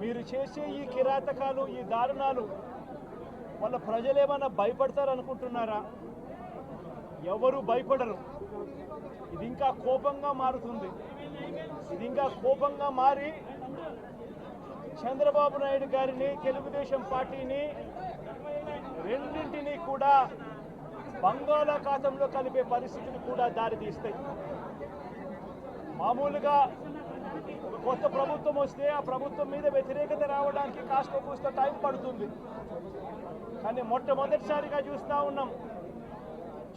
మీరు చేసే ఈ కిరాతకాలు ఈ దారుణాలు వాళ్ళ ప్రజలేమన్నా భయపడతారు అనుకుంటున్నారా ఎవరు భయపడరు. ఇది ఇంకా కోపంగా మారుతుంది. ఇది ఇంకా కోపంగా మారి చంద్రబాబు నాయుడు గారిని తెలుగుదేశం పార్టీని రెండింటినీ కూడా బంగాళాఖాతంలో కలిపే పరిస్థితులు కూడా దారితీస్తాయి. మామూలుగా కొత్త ప్రభుత్వం వస్తే ఆ ప్రభుత్వం మీద వ్యతిరేకత రావడానికి కాస్త కూస్త టైం పడుతుంది. కానీ మొట్టమొదటిసారిగా చూస్తూ ఉన్నాం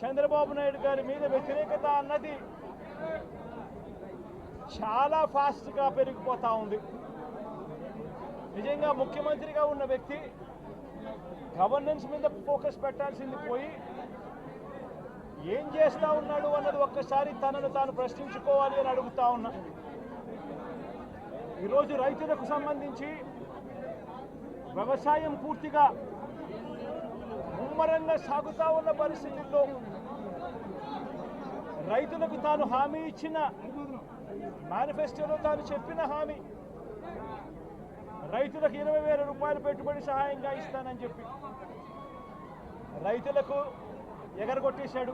చంద్రబాబు నాయుడు గారి మీద వ్యతిరేకత అన్నది చాలా ఫాస్ట్గా పెరిగిపోతూ ఉంది. నిజంగా ముఖ్యమంత్రిగా ఉన్న వ్యక్తి గవర్నెన్స్ మీద ఫోకస్ పెట్టాల్సింది పోయి ఏం చేస్తా ఉన్నాడు అన్నది ఒక్కసారి తనను తాను ప్రశ్నించుకోవాలి అని అడుగుతా ఉన్నా. ఈరోజు రైతులకు సంబంధించి వ్యవసాయం పూర్తిగా ముమ్మరంగా సాగుతా ఉన్న పరిస్థితుల్లో రైతులకు తాను హామీ ఇచ్చిన మేనిఫెస్టోలో తాను చెప్పిన హామీ రైతులకు ఇరవై వేల రూపాయలు పెట్టుబడి సహాయంగా ఇస్తానని చెప్పి రైతులకు ఎగరగొట్టేశాడు.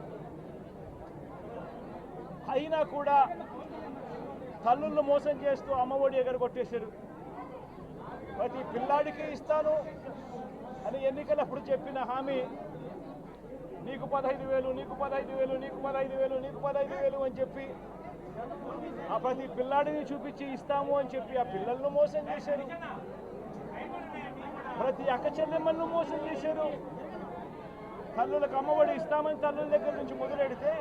అయినా కూడా తల్లులను మోసం చేస్తూ అమ్మఒడి ఎగరగొట్టేశారు. ప్రతి పిల్లాడికి ఇస్తాను అని ఎన్నికలప్పుడు చెప్పిన హామీ నీకు పదహైదు వేలు నీకు పదహైదు వేలు నీకు పదహైదు వేలు నీకు పదహైదు వేలు అని చెప్పి ఆ ప్రతి పిల్లాడిని చూపించి ఇస్తాము అని చెప్పి ఆ పిల్లలను మోసం చేశారు. ప్రతి అక్క చెల్లెమ్మలను మోసం చేశారు. తల్లులకు అమ్మఒడి ఇస్తామని తల్లుల దగ్గర నుంచి మొదలెడితే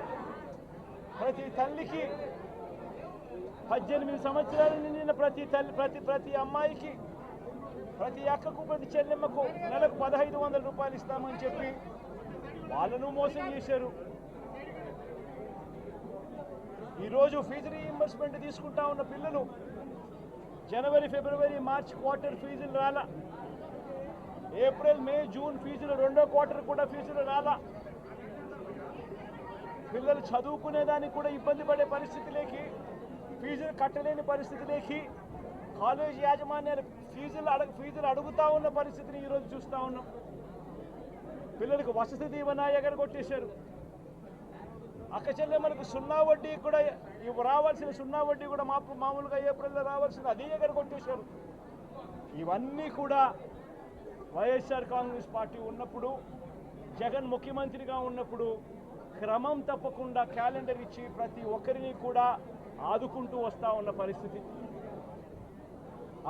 ప్రతి తల్లికి పద్దెనిమిది సంవత్సరాలు నిండిన ప్రతి తల్లి ప్రతి ప్రతి అమ్మాయికి ప్రతి అక్కకు ప్రతి చెల్లెమ్మకు నెలకు పదహైదు వందల రూపాయలు ఇస్తామని చెప్పి వాళ్ళను మోసం చేశారు. ఈరోజు ఫీజు రీఇంబర్స్మెంట్ తీసుకుంటా ఉన్న పిల్లలు జనవరి ఫిబ్రవరి మార్చ్ క్వార్టర్ ఫీజులు రాలా. ఏప్రిల్ మే జూన్ ఫీజులు రెండో క్వార్టర్ కూడా ఫీజులు రాలా. పిల్లలు చదువుకునేదానికి కూడా ఇబ్బంది పడే పరిస్థితిలోకి ఫీజులు కట్టలేని పరిస్థితిలోకి కాలేజ్ యాజమాన్యాలు ఫీజులు అడగ ఫీజులు అడుగుతా ఉన్న పరిస్థితిని ఈరోజు చూస్తూ ఉన్నాం. పిల్లలకు వసతి దీవెన ఎగరగొట్టేశారు అక్కచెల్లె మనకు సున్నా వడ్డీ కూడా ఇవి రావాల్సిన సున్నా వడ్డీ కూడా మాపు మామూలుగా ఏప్రిల్లో రావాల్సింది అది ఎగరగొట్టేశారు ఇవన్నీ కూడా వైఎస్ఆర్ కాంగ్రెస్ పార్టీ ఉన్నప్పుడు జగన్ ముఖ్యమంత్రిగా ఉన్నప్పుడు క్రమం తప్పకుండా క్యాలెండర్ ఇచ్చి ప్రతి ఒక్కరిని కూడా ఆదుకుంటూ వస్తూ ఉన్న పరిస్థితి.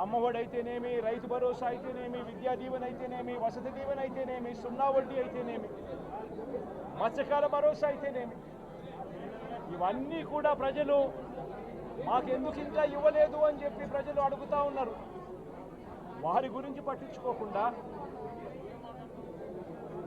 అమ్మఒడైతేనేమి అయితేనేమి రైతు భరోసా అయితేనేమి విద్యా దీవెన అయితేనేమి వసతి దీవెన అయితేనేమి సున్నా వడ్డీ అయితేనేమి మత్స్యకాల భరోసా అయితేనేమి ఇవన్నీ కూడా ప్రజలు మాకెందుకు ఇంకా ఇవ్వలేదు అని చెప్పి ప్రజలు అడుగుతా ఉన్నారు. వారి గురించి పట్టించుకోకుండా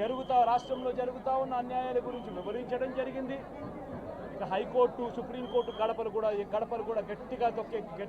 జరుగుతా రాష్ట్రంలో జరుగుతా ఉన్న అన్యాయాల గురించి వివరించడం జరిగింది. ఇక హైకోర్టు సుప్రీంకోర్టు గడపలు కూడా ఈ గడపలు కూడా గట్టిగా తొక్కే గట్టి